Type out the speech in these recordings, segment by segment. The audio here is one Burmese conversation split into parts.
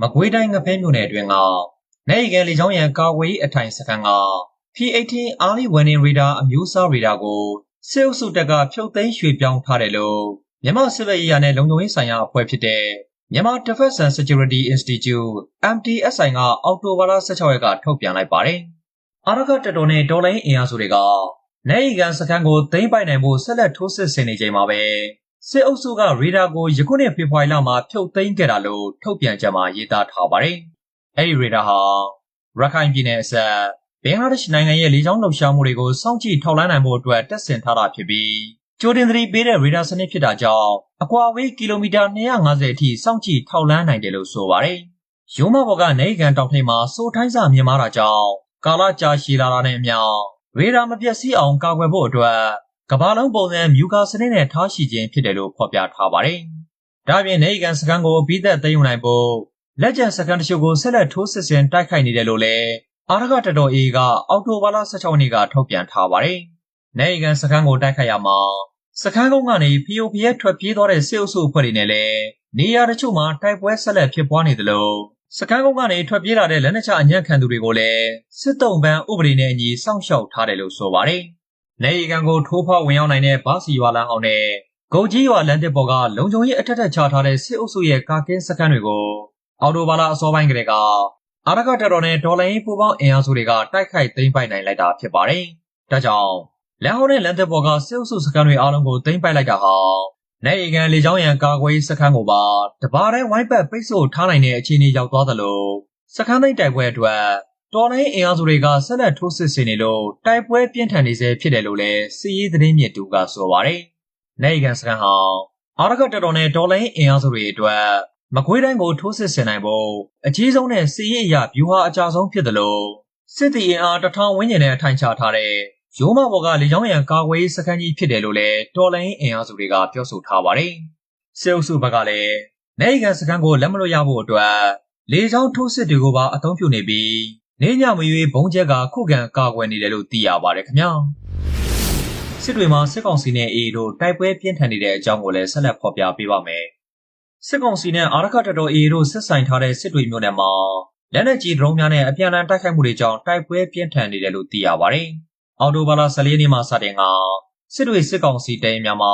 မကွေးတိုင်းငဖဲမြို့နယ်အတွင်းကနိုင်ကန်လေချောင်းရန်ကာဝေးအထိုင်စခန်းက P18 Early Warning Radar အမျိုးအစားရေဒါကိုစစ်အုပ်စုတပ်ကဖြုတ်သိမ်းရွှေ့ပြောင်းထားတယ်လို့မြန်မာစစ်ဘက်ရေးရာနဲ့လုံခြုံရေးဆိုင်ရာအဖွဲ့ဖြစ်တဲ့မြန်မာ Defense and Security Institute MTSI ကအောက်တိုဘာလ16ရက်ကထုတ်ပြန်လိုက်ပါတယ်။အာရကတပ်တော်နဲ့တော်လိုင်းအင်အားစုတွေကနိုင်ကန်စခန်းကိုသိမ်းပိုက်နိုင်ဖို့ဆက်လက်ထိုးစစ်ဆင်နေချိန်မှာပဲ စစ်အုပ်စုက ရေဒါကို ယခုနှစ် ဖေဖော်ဝါရီလမှာ ဖြုတ်သိမ်းခဲ့တာလို့ ထုတ်ပြန်ချက်မှာ ရေးသားထားပါတယ်။အဲဒီရေဒါဟာ ရခိုင်ပြည်နယ်အစပ် ဘင်္ဂလားဒေ့ရှ်နိုင်ငံရဲ့ လေကြောင်းလှုပ်ရှားမှုတွေကို စောင့်ကြည့်ထောက်လှမ်းနိုင်ဖို့အတွက်တက်ဆင်ထားတာဖြစ်ပြီး ကြိုတင်သတိပေးတဲ့ ရေဒါစနစ်ဖြစ်တာကြောင့် အကွာအဝေး ကီလိုမီတာ250အထိ စောင့်ကြည့်ထောက်လှမ်းနိုင်တယ်လို့ ဆိုပါတယ်။ရုံးမဘော်ကနေကန်တောင်ထိပ်မှာ စိုးထိုင်းစာမြင်မာတာကြောင့် ကာလကြာရှည်လာတာနဲ့အမျှ ရေဒါမပြတ်စည်းအောင် ကာကွယ်ဖို့အတွက် ကမ္ဘာလုံးပုံစံမြူကာစနစ်နဲ့ထားရှိခြင်းဖြစ်တယ်လို့ဖော်ပြထားပါတယ်။ဒါ့အပြင်နေကန်စကန်ကိုအပြီးသက်သိမ်းယူနိုင်ဖို့လက်ကျန်စကန်တချို့ကိုဆက်လက်ထိုးစစ်ဆင်တိုက်ခိုက်နေတယ်လို့လည်းအာရကတတော် A ကအောက်တိုဘာလ16ရက်နေ့ကထုတ်ပြန်ထားပါတယ်။နေကန်စကန်ကိုတိုက်ခိုက်ရမှာစခန်းကုန်းကနေဖီယိုဖီရက်ထွက်ပြေးသွားတဲ့စစ်အုပ်စုအဖွဲ့တွေနဲ့လည်းနေရာတချို့မှာတိုက်ပွဲဆက်လက်ဖြစ်ပွားနေသလိုစကန်းကုန်းကနေထွက်ပြေးလာတဲ့လက်နက်ချအညံ့ခံသူတွေကိုလည်းစစ်တုံးပန်းဥပဒေနဲ့အညီစောင့်ရှောက်ထားတယ်လို့ဆိုပါတယ်။ နေရီကန်ကိုထိုးဖောက်ဝင်ရောက်နိုင်တဲ့ဘာစီရွာလမ်းအောင်နဲ့ဂုတ်ကြီးရွာလမ်းတစ်ပေါ်ကလုံခြုံရေးအထက်ထက်ချထားတဲ့စစ်အုပ်စုရဲ့ကာကင်းစခန်းတွေကိုအော်တိုဘာလာအစောပိုင်းကတည်းကအာရကတတော်နဲ့ဒေါ်လာရင်းပူပေါင်းအင်အားစုတွေကတိုက်ခိုက်သိမ်းပိုက်နိုင်လိုက်တာဖြစ်ပါတယ်။ဒါကြောင့်လမ်းဟောင်းနဲ့လမ်းတစ်ပေါ်ကစစ်အုပ်စုစခန်းတွေအားလုံးကိုသိမ်းပိုက်လိုက်တာဟာနိုင်ရီကန်လေကြောင်းရန်ကာကွယ်စခန်းကိုပါတပါးတိုင်းဝိုင်းပတ်ပိတ်ဆို့ထားနိုင်တဲ့အခြေအနေရောက်သွားသလိုစခန်းသိမ်းတိုက်ပွဲအတွက် တော်လိုင်းအင်အားစုတွေကဆက်လက်ထိုးစစ်ဆင်နေလို့တိုက်ပွဲပြင်းထန်နေစေဖြစ်တယ်လို့လည်းစီးရီးသတင်းမြစ်တူကဆိုပါတယ်။နိုင်ရီကန်စခန်းဟာအာရကတတော်နဲ့တော်လိုင်းအင်အားစုတွေအတွက်မကွေးတိုင်းကိုထိုးစစ်ဆင်နိုင်ဖို့အကြီးဆုံးနဲ့စီးရီးအရာဗျူဟာအကြဆုံးဖြစ်တယ်လို့စစ်တီအင်အားတထောင်ဝန်းကျင်နဲ့အထိုင်ချထားတဲ့ရိုးမဘော်ကလေကြောင်းရန်ကာကွယ်စခန်းကြီးဖြစ်တယ်လို့လည်းတော်လိုင်းအင်အားစုတွေကပြောဆိုထားပါတယ်။စစ်အုပ်စုဘက်ကလည်းနိုင်ကန်စခန်းကိုလက်မလွတ်ရဖို့အတွက်လေကြောင်းထိုးစစ်တွေကိုပါအသုံးပြုနေပြီး နေညမရွေးဘုံကျက်ကခုခံကာကွယ်နေတယ်လို့သိရပါတယ်ခင်ဗျာ။စစ်တွေမှာစစ်ကောင်စီနဲ့အေတို့တိုက်ပွဲပြင်းထန်နေတဲ့အကြောင်းကိုလည်းဆက်လက်ဖော်ပြပေးပါမယ်။စစ်ကောင်စီနဲ့အာရခတတော်အေတို့ဆက်ဆိုင်ထားတဲ့စစ်တွေမျိုးနယ်မှာလက်နက်ကြီးဒရုန်းများနဲ့အပြန်အလှန်တိုက်ခိုက်မှုတွေကြောင့်တိုက်ပွဲပြင်းထန်နေတယ်လို့သိရပါတယ်။အော်တိုဘာလ14ရက်နေ့မှာစတင်ကစစ်တွေစစ်ကောင်စီတဲများမှာ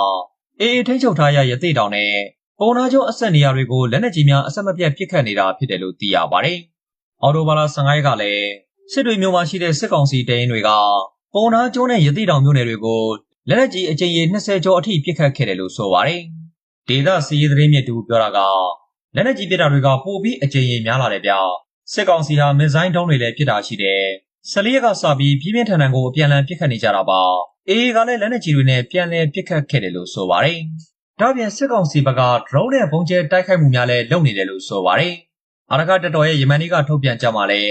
အေးအေးထိန်းချုပ်ထားရရသေးတောင်နဲ့ပုံနာကျုံအဆက်နေရာတွေကိုလက်နက်ကြီးများအဆက်မပြတ်ပစ်ခတ်နေတာဖြစ်တယ်လို့သိရပါတယ်။ အော်တိုဘာလ15ရက်ကလည်းစစ်တွေမြို့မှာရှိတဲ့စစ်ကောင်စီတဲရင်တွေကပုံနာကျုံနဲ့ရသေးတောင်မြို့နယ်တွေကိုလက်နက်ကြီးအကြိမ်ရေ20ကျော်အထိပစ်ခတ်ခဲ့တယ်လို့ဆိုပါတယ်။ဒေသစီးရီးသတင်းမြစ်တူပြောတာကလက်နက်ကြီးပစ်တာတွေကပိုပြီးအကြိမ်ရေများလာတယ်ဗျ။စစ်ကောင်စီဟာမစ်ဇိုင်းတုံးတွေလည်းပစ်တာရှိတယ်ဆလီရက်ကစပြီးပြင်းပြင်းထန်ထန်ကိုအပြန်အလှန်ပစ်ခတ်နေကြတာပါအေးကလည်းလက်နက်ကြီးတွေနဲ့ပြန်လည်ပစ်ခတ်ခဲ့တယ်လို့ဆိုပါတယ်ဒါပြင်စစ်ကောင်စီဘက်က drone နဲ့ပုံကျဲတိုက်ခိုက်မှုများလည်းလုပ်နေတယ်လို့ဆိုပါတယ် အာရကတတော်ရဲ့ယမန်နီကထုတ်ပြန်ကြမှာလဲ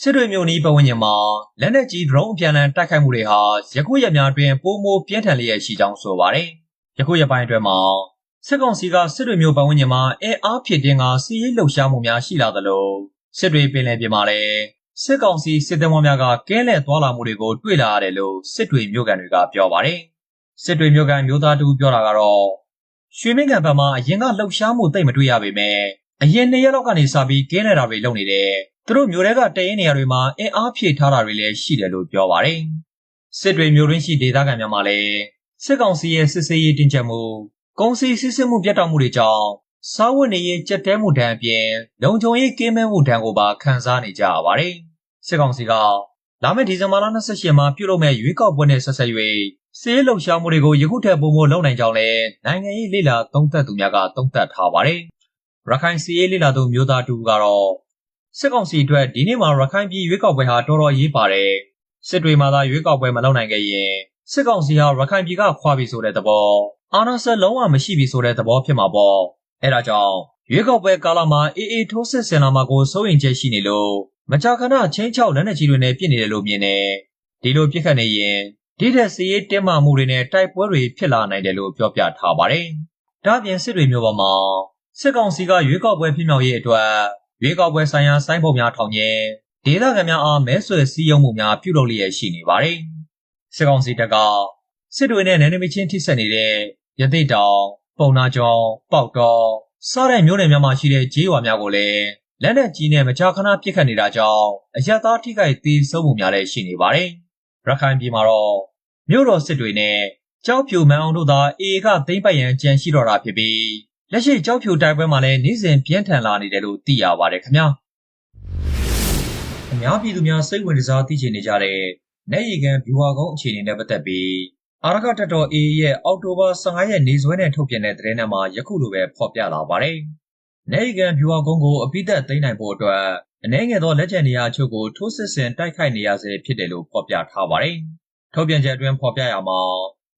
စစ်တွေမျိုးနီးပဝန်းကျင်မှာလက်နက်ကြီး drone အပြန်အလှန်တိုက်ခိုက်မှုတွေဟာယခုရက်များတွင်ပိုမိုပြင်းထန်လျက်ရှိကြောင်းဆိုပါတယ်ယခုရက်ပိုင်းအတွင်းမှာစစ်ကောင်စီကစစ်တွေမျိုးပဝန်းကျင်မှာအင်အားဖြစ်တင်းကစီးရေးလှုပ်ရှားမှုများရှိလာသလိုစစ်တွေပင်လယ်ပြင်မှာလည်းစစ်ကောင်စီစစ်သည်များကကဲလဲသွားလာမှုတွေကိုတွေ့လာရတယ်လို့စစ်တွေမြို့ကန်တွေကပြောပါတယ်။စစ်တွေမြို့ကန်မျိုးသားတူပြောတာကတော့ရွှေမင်းကန်ဘက်မှာအရင်ကလှုပ်ရှားမှုတိတ်မတွေ့ရပေမဲ့ အရင်နှစ်ရက်လောက်ကနေစပြီးကဲနေတာတွေလုပ်နေတယ်။သူတို့မြို့တွေကတရင်နေရာတွေမှာအင်အားဖြည့်ထားတာတွေလည်းရှိတယ်လို့ပြောပါတယ်။စစ်တွေမြို့ရင်းရှိဒေသခံများမှာလည်းစစ်ကောင်စီရဲ့စစ်ဆေးရေးတင်ကြပ်မှုကုန်စည်စစ်ဆေးမှုပြတ်တောက်မှုတွေကြောင့်စားဝတ်နေရေးကြက်တဲမှုဒဏ်အပြင်လုံခြုံရေးကင်းမဲ့မှုဒဏ်ကိုပါခံစားနေကြရပါတယ်။စစ်ကောင်စီကလာမယ့်ဒီဇင်ဘာလ28ရက်မှာပြုလုပ်မဲ့ရွေးကောက်ပွဲနဲ့ဆက်ဆက်၍စီးလှုပ်ရှားမှုတွေကိုယခုထက်ပိုမိုလုပ်နိုင်ကြောင်းလည်းနိုင်ငံရေးလေလာသုံးသပ်သူများကသုံးသပ်ထားပါတယ်။ ရခိုင်စီးရေးလေလာသူမျိုးသားတူကတော့စစ်ကောင်စီအတွက်ဒီနေ့မှာရခိုင်ပြည်ရွေးကောက်ပွဲဟာတော်တော်ရေးပါတယ်။စစ်တွေမှာသာရွေးကောက်ပွဲမလုပ်နိုင်ခဲ့ရင်စစ်ကောင်စီဟာရခိုင်ပြည်ကခွာပြီဆိုတဲ့သဘောအာဏာဆက်လုံးဝမရှိပြီဆိုတဲ့သဘောဖြစ်မှာပေါ့အဲဒါကြောင့်ရွေးကောက်ပွဲကာလမှာအေးအေးထိုးစစ်ဆင်လာမှာကိုစိုးရင်ချက်ရှိနေလို့မကြာခဏချင်းချောက်လက်နက်ကြီးတွေနဲ့ပြစ်နေတယ်လို့မြင်တယ်ဒီလိုပြစ်ခတ်နေရင်ဒီတဲ့စီရေးတင်းမာမှုတွေနဲ့တိုက်ပွဲတွေဖြစ်လာနိုင်တယ်လို့ပြောပြထားပါတယ်ဒါပြင်စစ်တွေမျိုးပေါ်မှာ စစ်ကောင်စီကရွေးကောက်ပွဲဖြစ်မြောက်ရေးအတွက်ရွေးကောက်ပွဲဆိုင်ရာစိုင်းပုံများထောင်ကျင်းဒေသခံများအားမဲဆွယ်စည်းရုံးမှုများပြုလုပ်လျက်ရှိနေပါတယ်စစ်ကောင်စီတပ်ကစစ်တွေနဲ့နယ်နိမိတ်ချင်းထိစပ်နေတဲ့ရသိတောင်ပုံနာကျော်ပေါက်တော်စတဲ့မြို့နယ်များမှာရှိတဲ့ဂျေးရွာများကိုလည်းလက်နက်ကြီးနဲ့မကြာခဏပစ်ခတ်နေတာကြောင့်အရက်သားထိခိုက်သေးဆုံးမှုများလည်းရှိနေပါတယ်။ရခိုင်ပြည်မှာတော့မြို့တော်စစ်တွေနဲ့ကြောက်ဖြူမန်အောင်တို့သာအေအေကသိမ့်ပိုက်ရန်ကြံရှိတော့တာဖြစ်ပြီး လက်ရှိကြောက်ဖြူတိုက်ပွဲမှာလည်းနေ့စဉ်ပြင်းထန်လာနေတယ်လို့သိရပါတယ်ခင်ဗျာ။အများပြည်သူများစိတ်ဝင်စားသိချင်နေကြတဲ့နေရီကန်ဗျူဟာကုန်းအခြေအနေနဲ့ပတ်သက်ပြီးအာရကတတော် AA ရဲ့အောက်တိုဘာ15ရက်နေ့စွဲနဲ့ထုတ်ပြန်တဲ့သတင်းထဲမှာယခုလိုပဲဖော်ပြလာပါတယ်။နေရီကန်ဗျူဟာကုန်းကိုအပိသက်သိမ်းနိုင်ဖို့အတွက်အနေငယ်သောလက်ကျန်နေရာအချို့ကိုထိုးစစ်ဆင်တိုက်ခိုက်နေရဆဲဖြစ်တယ်လို့ဖော်ပြထားပါတယ်။ထုတ်ပြန်ချက်အတွင်းဖော်ပြရမှာ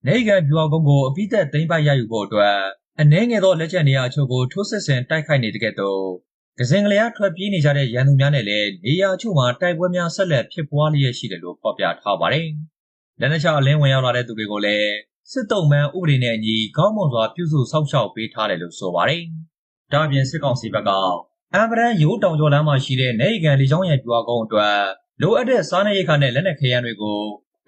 နေရီကန်ဗျူဟာကုန်းကိုအပိသက်သိမ်းပိုက်ရယူဖို့အတွက် အနေငယ်သောလက်ကျန်နေရာအချို့ကို ထိုးစစ်ဆင်တိုက်ခိုက်နေတဲ့ကဲ့သို့ကစင်ကလေးအားထွက်ပြေးနေကြတဲ့ရန်သူများနဲ့လည်း နေရာအချို့မှာတိုက်ပွဲများဆက်လက်ဖြစ်ပွားလျက်ရှိတယ်လို့ဖော်ပြထားပါတယ်။လက်နက်ချအလင်းဝင်ရောက်လာတဲ့သူတွေကိုလည်းစစ်တုံးမှန်ဥပဒေနဲ့အညီကောင်းမွန်စွာပြုစုစောင့်ရှောက်ပေးထားတယ်လို့ဆိုပါတယ်။ဒါ့အပြင်စစ်ကောင်စီဘက်ကအမ်ဗရန်ရိုးတောင်ကျော်လမ်းမှာရှိတဲ့နေရီကန်လေကြောင်းရန်ပြွာကုန်းအတွက်လိုအပ်တဲ့စားနပ်ရိက္ခာနဲ့လက်နက်ခဲယမ်းတွေကို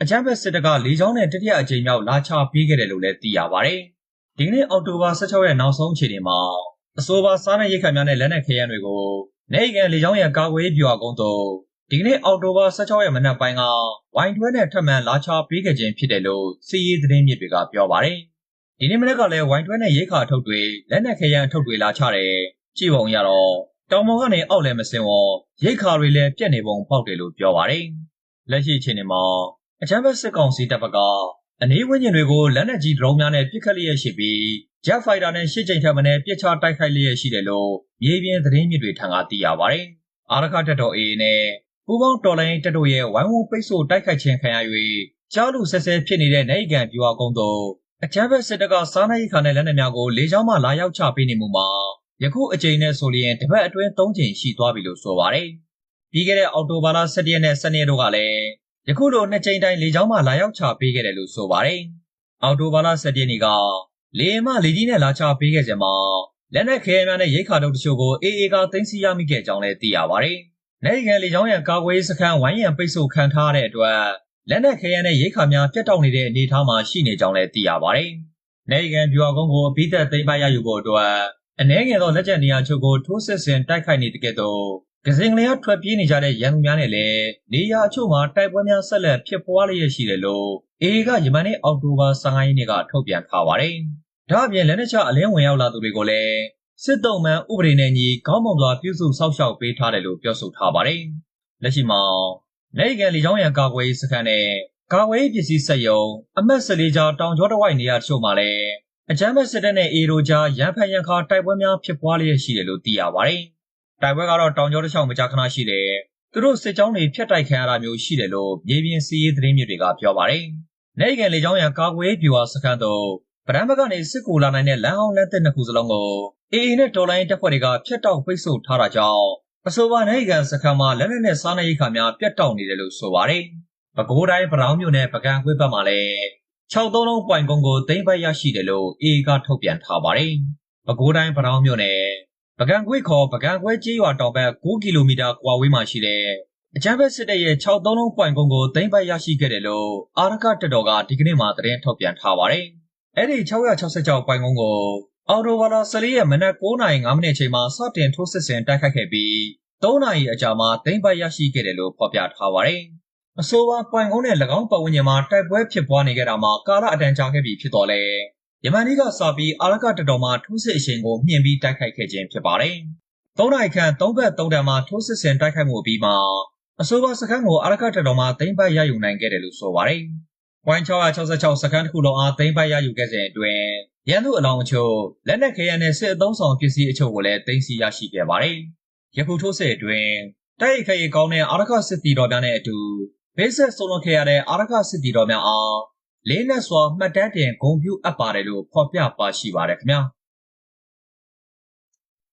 အကြမ်းဖက်စစ်တပ်ကလေကြောင်းနဲ့တတိယအကြိမ်မြောက်လာချပေးခဲ့တယ်လို့လည်းသိရပါတယ်။ ဒီကနေ့အောက်တိုဘာ16ရက်နောက်ဆုံးအခြေအနေမှာအဆိုပါစားနပ်ရိက္ခာများနဲ့လက်နက်ခဲယမ်းတွေကိုနေရီကန်လေကြောင်းရန်ကာကွယ်ရေးပြွာကုန်းသို့ဒီကနေ့အောက်တိုဘာ16ရက်မနက်ပိုင်းကဝိုင်တွဲနဲ့ထပ်မံလာချပေးခဲ့ခြင်းဖြစ်တယ်လို့စီးရီးသတင်းမြစ်တွေကပြောပါတယ်။ဒီနေ့မနက်ကလည်းဝိုင်တွဲနဲ့ရိတ်ခါထုတ်တွေလက်နက်ခဲယမ်းထုတ်တွေလာချတယ်။ကြည့်ပုံရတော့တောင်ပေါ်ကနေအောက်လည်းမစင်ဝရိတ်ခါတွေလည်းပြက်နေပုံပေါက်တယ်လို့ပြောပါတယ်။လက်ရှိအချိန်မှာအချမ်းဘက်စစ်ကောင်စီတပ်ဘက်က အနည်းဝန်းကျင်တွေကို လက်နက်ကြီး ဒရုန်းများနဲ့ ပစ်ခတ်လျက်ရှိပြီး Jet Fighter နဲ့ရှစ်ကြိမ်ထပ်မံပစ်ချတိုက်ခိုက်လျက်ရှိတယ်လို့ မြေပြင်သတင်းမြစ်တွေထံက သိရပါတယ်။အာရခတပ်တော် AA နဲ့ ပူးပေါင်းတော်လိုင်းတပ်တို့ရဲ့ ဝိုင်းဝန်းပိတ်ဆို့တိုက်ခိုက်ခြင်းခံရ၍ကြားလူဆက်ဆဲဖြစ်နေတဲ့နိုင်ကန်ပြူအကုန်းတို့အချမ်းဘက်စစ်တပ်က စားနပ်ရိက္ခာနဲ့ လက်နက်များကို လေကြောင်းမှ လာရောက်ချပေးနေမှုမှာ ယခုအကြိမ်နဲ့ဆိုလျင်တစ်ပတ်အတွင်း၃ချိန်ရှိသွားပြီလို့ ဆိုပါတယ်။ပြီးခဲ့တဲ့ အောက်တိုဘာလ17ရက်နဲ့12ရက်တို့ကလည်း ယခုလိုနှစ်ကြိမ်တိုင်းလေကြောင်းမှလာရောက်ချပေးခဲ့တယ်လို့ဆိုပါတယ်။အောက်တိုဘာလ17ရက်နေ့ကလေမလေကြီးနဲ့လာချပေးခဲ့စဉ်မှာလက်နက်ခဲများနဲ့ရိတ်ခါတုပ်တချို့ကိုအေအေကသိမ်းဆည်းရမိခဲ့ကြောင်းလည်းသိရပါတယ်။နိုင်ကန်လေကြောင်းရန်ကာကွယ်စခန်းဝိုင်းရန်ပိတ်ဆို့ခံထားတဲ့အတွက်လက်နက်ခဲယမ်းနဲ့ရိတ်ခါများပြတ်တောက်နေတဲ့အနေအထားမှာရှိနေကြောင်းလည်းသိရပါတယ်။နိုင်ကန်ဗျူဟာကုန်းကိုအပိသက်သိမ်းပိုက်ရယူဖို့အတွက်အနေငယ်သောလက်ကျန်နေရာချို့ကိုထိုးစစ်ဆင်တိုက်ခိုက်နေတဲ့ကဲ့သို့ ကစင်ကလေးကထွက်ပြေးနေကြတဲ့ရန်သူများနဲ့လည်းနေရာအချို့မှာတိုက်ပွဲများဆက်လက်ဖြစ်ပွားလျက်ရှိတယ်လို့အေကယမန်နေ့အောက်တိုဘာ15ရက်နေ့ကထုတ်ပြန်ထားပါတယ်။ဒါ့အပြင်လက်နက်ချအလင်းဝင်ရောက်လာသူတွေကိုလည်းစစ်တုံးမှန်ဥပဒေနဲ့ညီကောင်းမွန်စွာပြုစုစောင့်ရှောက်ပေးထားတယ်လို့ပြောဆိုထားပါတယ်။လက်ရှိမှာနိုင်ကန်လီချောင်းရန်ကာကွယ်ရေးစခန်းနဲ့ကာကွယ်ရေးပစ္စည်းစက်ရုံအမတ်၁၄ကြားတောင်ကျောတဝိုက်နေရာတချို့မှာလည်းအကြမ်းဖက်စစ်တပ်နဲ့အေရိုကြားရန်ဖန်ရန်ခါတိုက်ပွဲများဖြစ်ပွားလျက်ရှိတယ်လို့သိရပါတယ်။ တိုက်ပွဲကတော့တောင်ကျောတစ်လျှောက်မကြာခဏရှိတယ်။သူတို့စစ်ကြောင်းတွေဖျက်တိုက်ခံရတာမျိုးရှိတယ်လို့မြေပြင်စီးရေးသတင်းမြစ်တွေကပြောပါတယ်။နိုင်ကန်လေကြောင်းရန်ကာကွယ်ရေးဗျူဟာစခန်းတို့ဗရန်ဘက်ကနေစစ်ကူလာနိုင်တဲ့လမ်းအောင်လမ်းသစ်နှစ်ခုစလုံးကိုအေအေနဲ့တော်လိုင်းတပ်ဖွဲ့တွေကဖျက်တောက်ပိတ်ဆို့ထားတာကြောင့်အဆိုပါနိုင်ကန်စခန်းမှာလက်နက်နဲ့စားနပ်ရိက္ခာများပြတ်တောက်နေတယ်လို့ဆိုပါတယ်။ပဲခူးတိုင်းဗရောင်းမြို့နယ်ပကံကွေးဘက်မှာလည်း63လုံးပွိုင်ကုန်းကိုသိမ်းပိုက်ရရှိတယ်လို့အေကထုတ်ပြန်ထားပါတယ်။ပဲခူးတိုင်းဗရောင်းမြို့နယ် ပကံကွေးခေါ်ပကံကွဲကျေးရွာတောင်ဘက်9ကီလိုမီတာကွာဝေးမှာရှိတဲ့အကြမ်းဖက်စစ်တပ်ရဲ့63လုံးပွိုင်ကုန်းကိုသိမ်းပိုက်ရရှိခဲ့တယ်လို့အာရကတပ်တော်ကဒီကနေ့မှသတင်းထုတ်ပြန်ထားပါတယ်။အဲ့ဒီ666ပွိုင်ကုန်းကိုအော်တိုဝါလာ14ရက်မနက်9:05မိနစ်ချိန်မှာစတင်ထိုးစစ်ဆင်တိုက်ခိုက်ခဲ့ပြီး3နာရီအကြာမှာသိမ်းပိုက်ရရှိခဲ့တယ်လို့ဖော်ပြထားပါတယ်။အဆိုပါပွိုင်ကုန်းနဲ့၎င်းပတ်ဝန်းကျင်မှာတိုက်ပွဲဖြစ်ပွားနေကြတာမှာကာလအတန်ကြာခဲ့ပြီဖြစ်တော်လဲယ မန်နေ့ကစပြီးအာရကတတော်မှာထိုးစစ်အရှင်ကိုမြင့်ပြီးတိုက်ခိုက်ခဲ့ခြင်းဖြစ်ပါတယ်။3နိုင်ခန့်3ဘက်3တန်မှာထိုးစစ်ဆင်တိုက်ခိုက်မှုပြီးမှအဆိုပါစခန်းကိုအာရကတတော်မှာသိမ်းပိုက်ရယူနိုင်ခဲ့တယ်လို့ဆိုပါတယ်။ဝိုင်း666စခန်းတစ်ခုလုံးအားသိမ်းပိုက်ရယူခဲ့စဉ်အတွင်းရန်သူအလောင်းအချို့လက်နက်ခဲယမ်းနဲ့စစ်အုံဆောင်ပစ္စည်းအချို့ကိုလည်းသိမ်းဆည်းရရှိခဲ့ပါတယ်။ယခုထိုးစစ်အတွင်းတိုက်ရိုက်ခဲရီကောင်းတဲ့အာရခစစ်တီတော်များနဲ့အတူဘေးဆက်ဆုံးလွန်ခဲ့ရတဲ့အာရခစစ်တီတော်များအား လေးနက်စွာမှတ်တမ်းတင်ဂုဏ်ပြုအပ်ပါတယ်လို့ဖော်ပြပါရှိပါတယ်ခင်ဗျာ။